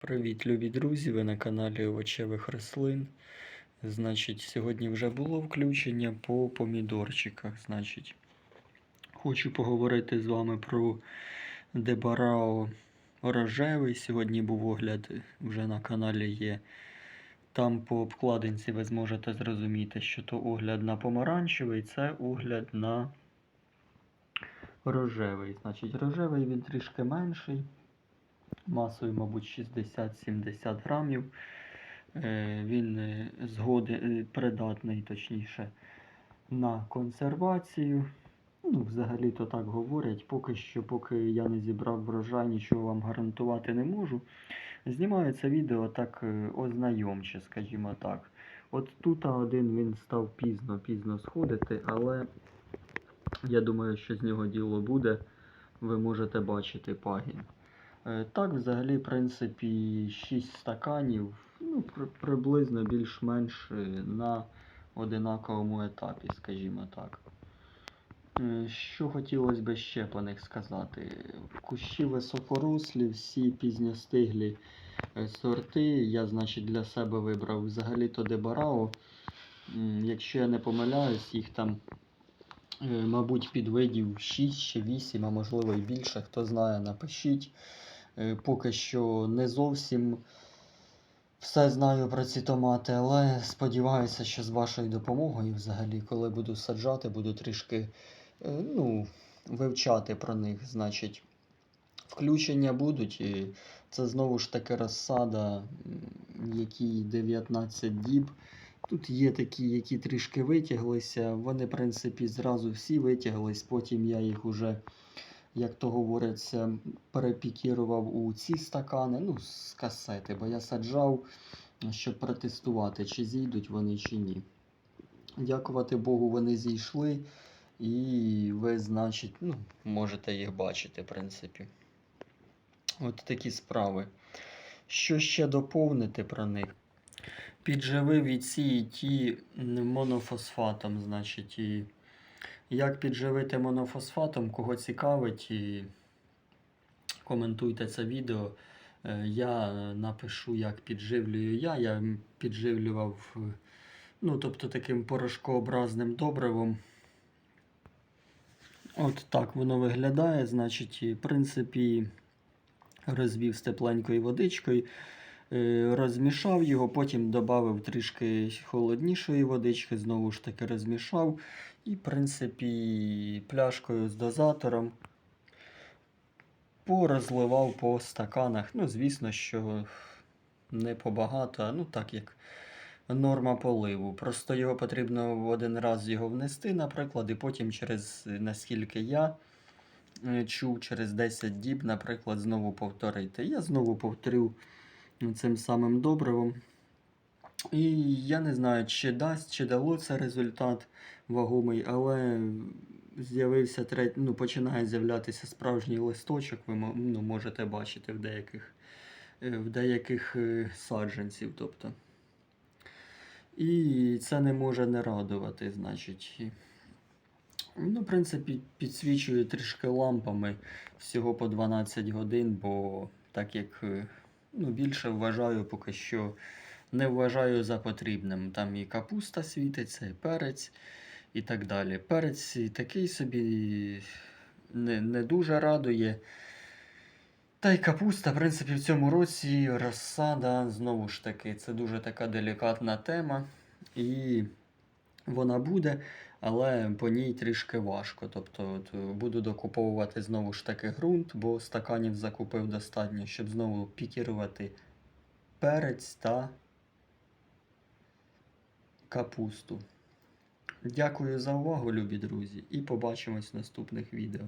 Привіт, любі друзі! Ви на каналі Овочевих рослин. Значить, сьогодні вже було включення по помідорчиках. Значить, хочу поговорити з вами про Дебарао рожевий. Сьогодні був огляд вже на каналі є. Там по обкладинці ви зможете зрозуміти, що то огляд на помаранчевий, це огляд на рожевий. Значить, рожевий він трішки менший масою, мабуть, 60-70 грамів. Е, Він е, згоди, е, придатний, точніше, на консервацію. Ну, взагалі-то так говорять. Поки що, поки я не зібрав врожай, нічого вам гарантувати не можу. Знімаю це відео так ознайомче, скажімо так. От тут один він став пізно-пізно сходити, але я думаю, що з нього діло буде. Ви можете бачити пагін. Е, Так, взагалі, в принципі, 6 стаканів, ну, при- приблизно більш-менш е, на одинаковому етапі, скажімо так. Е, Що хотілося б ще по них сказати? Кущі високорослі, всі пізньостиглі сорти. Я, значить, для себе вибрав взагалі-то Дебарао. Якщо я не помиляюсь, їх там, мабуть, підвидів 6 чи 8, а можливо і більше. Хто знає, напишіть. Е, Поки що не зовсім все знаю про ці томати, але сподіваюся, що з вашою допомогою, взагалі, коли буду саджати, буду трішки е, ну, вивчати про них. Значить, включення будуть. І це знову ж таки розсада, якій 19 діб. Тут є такі, які трішки витяглися. Вони, в принципі, зразу всі витяглись. Потім я їх уже, як то говориться, перепікірував у ці стакани, ну, з касети, бо я саджав, щоб протестувати, чи зійдуть вони, чи ні. Дякувати Богу, вони зійшли. І ви, значить, ну, можете їх бачити, в принципі. От такі справи. Що ще доповнити про них? Підживив і ці, і ті монофосфатом, значить, і як підживити монофосфатом, кого цікавить, і коментуйте це відео. Е, Я напишу, як підживлюю я. Я підживлював, е, ну, тобто таким порошкообразним добривом. От так воно виглядає. Значить, в принципі, розвів з тепленькою водичкою, розмішав його, потім додав трішки холоднішої водички, знову ж таки розмішав. І, в принципі, пляшкою з дозатором порозливав по стаканах. Ну, звісно, що не побагато, ну так як норма поливу. Просто його потрібно в один раз його внести, наприклад, і потім через, наскільки я е, чув, через 10 діб, наприклад, знову повторити. Я знову повторю цим самим добривом. І я не знаю, чи дасть, чи дало це результат вагомий, але з'явився ну, починає з'являтися справжній листочок, ви ну, можете бачити в деяких, е, в деяких е, саджанців. Тобто. І це не може не радувати, значить. Ну, в принципі, підсвічую трішки лампами всього по 12 годин, бо так як е, ну, більше вважаю поки що не вважаю за потрібним. Там і капуста світиться, і перець, і так далі. Перець такий собі не, не дуже радує. Та й капуста, в принципі, в цьому році розсада, знову ж таки, це дуже така делікатна тема. І вона буде, але по ній трішки важко. Тобто от, е, буду докуповувати знову ж таки ґрунт, бо стаканів закупив достатньо, щоб знову пікірувати перець та капусту. Дякую за увагу, любі друзі, і побачимось в наступних відео.